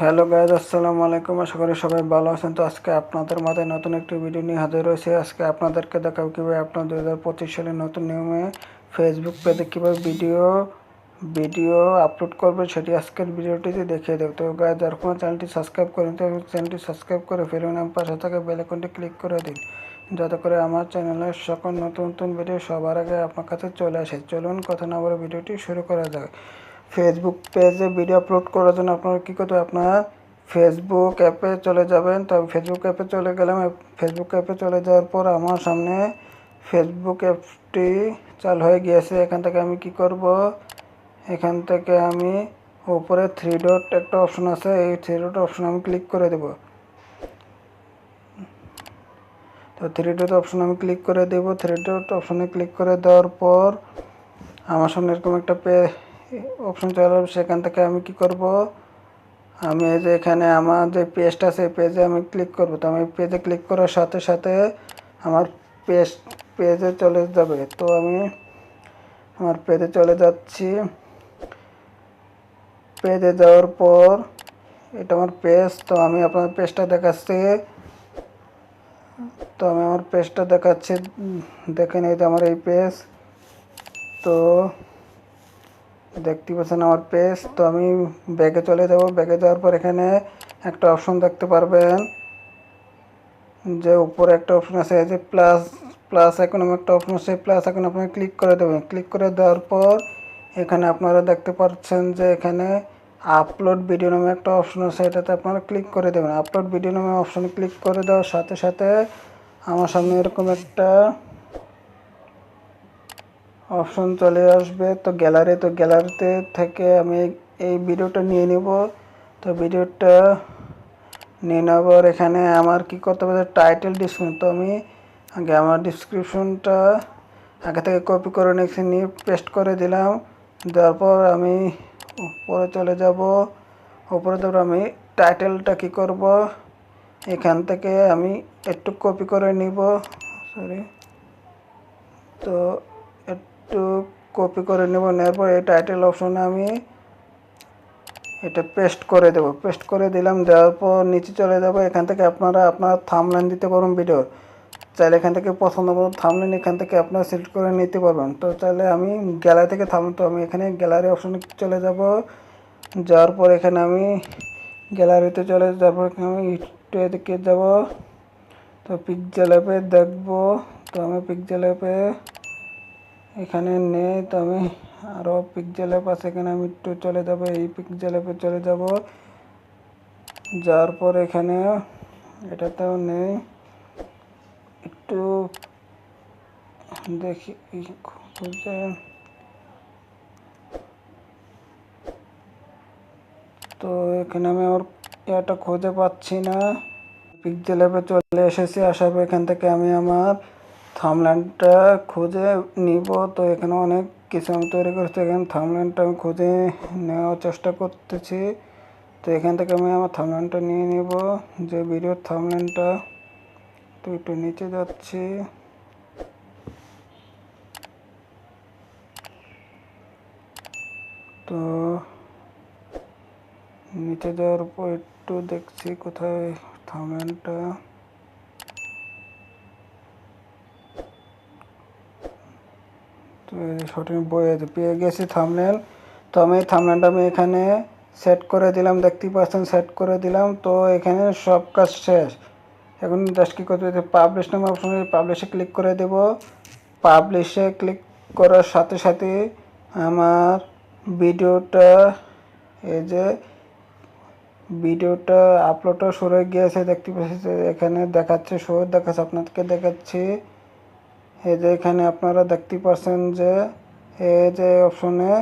Hello guys, আসসালামু আলাইকুম। আশা করি সবাই ভালো আছেন। তো আজকে আপনাদের মাথায় নতুন একটি ভিডিও নিয়ে হাজির রয়েছে। আজকে আপনাদেরকে দেখাবো কীভাবে আপনার দু হাজার পঁচিশ সালের নতুন নিয়মে ফেসবুক পেজে কীভাবে ভিডিও ভিডিও আপলোড করবে সেটি আজকের ভিডিওটিতে দেখিয়ে দেবো। তো গাইজ যার কোনো চ্যানেলটি সাবস্ক্রাইব করেন তো চ্যানেলটি সাবস্ক্রাইব করে ফেলুন এবং পাশে থাকা বেল আইকনটি ক্লিক করে দিন। যাতে করে আমার চ্যানেলের সকল নতুন নতুন ভিডিও সবার আগে আপনার কাছে চলে আসে। চলুন, কথা না বলে ভিডিওটি শুরু করা যাক। ফেসবুক পেজে ভিডিও আপলোড করার জন্য আপনারা কী করতে হবে? আপনার ফেসবুক অ্যাপে চলে যাবেন। তো ফেসবুক অ্যাপে চলে গেলাম। ফেসবুক অ্যাপে চলে যাওয়ার পর আমার সামনে ফেসবুক অ্যাপটি চালু হয়ে গিয়েছে। এখান থেকে আমি কি করব? এখান থেকে আমি উপরে থ্রি ডট একটা অপশন আছে। এই থ্রি ডট অপশন আমি ক্লিক করে দেব। তো থ্রি ডট অপশন আমি ক্লিক করে দেব। থ্রি ডট অপশনে ক্লিক করে দেওয়ার পর আমার সামনে এরকম একটা পে অপশন চলে আসবে সেখান থেকে আমি কি করব? আমি যে এখানে আমার যে পেজটা আছে পেজে আমি ক্লিক করব। তো আমি পেজে ক্লিক করার সাথে সাথে আমার পেজ পেজে চলে যাবে। তো আমি আমার পেজে চলে যাচ্ছি। পেজে যাওয়ার পর এটা আমার পেজ তো আমি আপনার পেজটা দেখাচ্ছি। তো আমি আমার পেজটা দেখাচ্ছি। দেখেন এই যে আমার এই পেজ তো দেখতে পাচ্ছেন আমার পেজ তো আমি ব্যাগে চলে যাব। ব্যাগে যাওয়ার পর এখানে একটা অপশন দেখতে পারবেন। যে উপরে একটা অপশন আছে যে প্লাস প্লাস এখন একটা অপশন আছে। প্লাস এখন আপনি ক্লিক করে দেবেন। ক্লিক করে দেওয়ার পর এখানে আপনারা দেখতে পাচ্ছেন যে এখানে আপলোড ভিডিও নামে একটা অপশন আছে। এটাতে আপনারা ক্লিক করে দেবেন। আপলোড ভিডিও নামে অপশনে ক্লিক করে দেওয়ার সাথে সাথে আমার সামনে এরকম একটা অপশন চলে আসবে। তো গ্যালারি তো গ্যালারিতে থেকে আমি এই ভিডিওটা নিয়ে নিব। তো ভিডিওটা নিয়ে নেবার এখানে আমার কি করতে হবে? টাইটেল ডিসক্রিপশন তো আমি। আগে আমার ডিসক্রিপশনটা আগে থেকে কপি করে নিয়েছি, নিয়ে পেস্ট করে দিলাম। দেওয়ার পর আমি উপরে চলে যাব। উপরে তারপর আমি টাইটেলটা কি করব? এখান থেকে আমি একটু কপি করে নিব। সরি তো একটু কপি করে নেব, নেওয়ার পর এই টাইটেল অপশনে আমি এটা পেস্ট করে দেব। পেস্ট করে দিলাম, দেওয়ার পর নিচে চলে যাব। এখান থেকে আপনারা আপনার থামলাইন দিতে পারবেন ভিডিও চাইলে এখান থেকে পছন্দ মতো থামলাইন এখান থেকে আপনারা সিলেক্ট করে নিতে পারবেন। তো চাইলে আমি গ্যালারি থেকে থাম তো আমি এখানে গ্যালারি অপশনে চলে যাব। যাওয়ার পর এখানে আমি গ্যালারিতে চলে যাওয়ার পর আমি একটু এদিকে যাব। তো পিকজেল অ্যাপে দেখব। তো আমি পিকজেল অ্যাপে এখানে নেই তো আমি আরও পিকজেল অ্যাপ আছে এখানে আমি একটু চলে যাব, এই পিকজেল অ্যাপে চলে যাব। যাওয়ার পর এখানে এটাতেও নেই। একটু দেখি তো এখানে আমি আমার এটা খুঁজে পাচ্ছি না। পিকজেল অ্যাপে চলে এসেছি আসার পর এখান থেকে আমি আমার থামল্যান্ডটা খুঁজে নিব। তো এখানে অনেক কিছু আমি তৈরি করেছি। এখানে থামল্যান্ডটা আমি খুঁজে নেওয়ার চেষ্টা করতেছি। তো এখান থেকে আমি আমার থামল্যান্ডটা নিয়ে নিব। যে ভিডিওর থামল্যান্ডটা, তো একটু নিচে যাচ্ছি। তো নিচে যাওয়ার পর একটু দেখছি কোথায় থামল্যান্ডটা। বই আছে পেয়ে গেছি থামনেল তো আমি থামনেলটা আমি এখানে সেট করে দিলাম, দেখতেই পাচ্ছেন সেট করে দিলাম। তো এখানে সব কাজ শেষ। এখন জাস্ট কী করতে পাবলিশ নামে অপশনে পাবলিশে ক্লিক করে দেব। পাবলিশে ক্লিক করার সাথে সাথে আমার ভিডিওটা, এই যে ভিডিওটা আপলোডটা শুরু হয়ে গিয়েছে। দেখতে পাচ্ছি এখানে দেখাচ্ছে, শো দেখাচ্ছে, আপনাদেরকে দেখাচ্ছি। এই যে এখানে আপনারা দেখতে পাচ্ছেন যে, এই যে অপশনে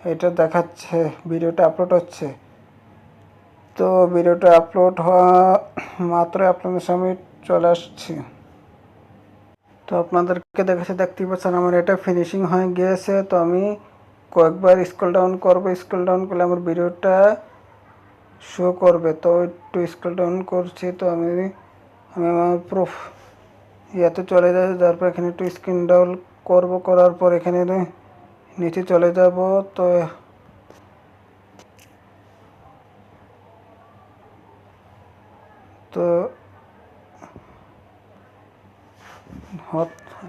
এটা দেখাচ্ছে ভিডিওটা আপলোড হচ্ছে। তো ভিডিওটা আপলোড হওয়া মাত্র আপনাদের সামনে চলে আসছি। তো আপনাদেরকে দেখাচ্ছে, দেখতে পাচ্ছেন আমার এটা ফিনিশিং হয়ে গিয়েছে। তো আমি কয়েকবার স্ক্রল ডাউন করব স্ক্রল ডাউন করলে আমার ভিডিওটা শো করবে। তো একটু স্ক্রল ডাউন করছি, তো আমি আমি আমার প্রুফ ইয়াতে চলে যাবে, তারপর এখানে একটু স্ক্রিন ডাউল করব, করার পর এখানে নিচে চলে যাব, তো তো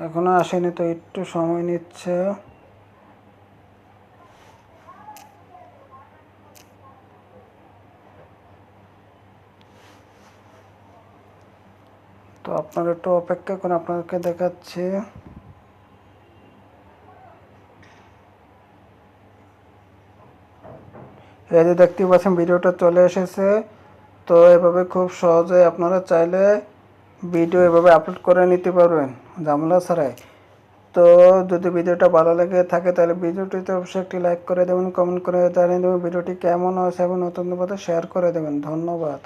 এখনও আসেনি, তো একটু সময় নিচ্ছে। তো আপনারা একটু অপেক্ষা করে আপনাদেরকে দেখাচ্ছি। এই যে দেখতে পাচ্ছেন, ভিডিওটা চলে এসেছে। তো এভাবে খুব সহজে আপনারা চাইলে ভিডিও এভাবে আপলোড করে নিতে পারবেন, ঝামেলা ছাড়াই। তো যদি ভিডিওটা ভালো লেগে থাকে, তাহলে ভিডিওটিতে অবশ্যই একটি লাইক করে দেবেন, কমেন্ট করে জানিয়ে দেবেন ভিডিওটি কেমন হয়েছে এবং নতুন পথে শেয়ার করে দেবেন। ধন্যবাদ।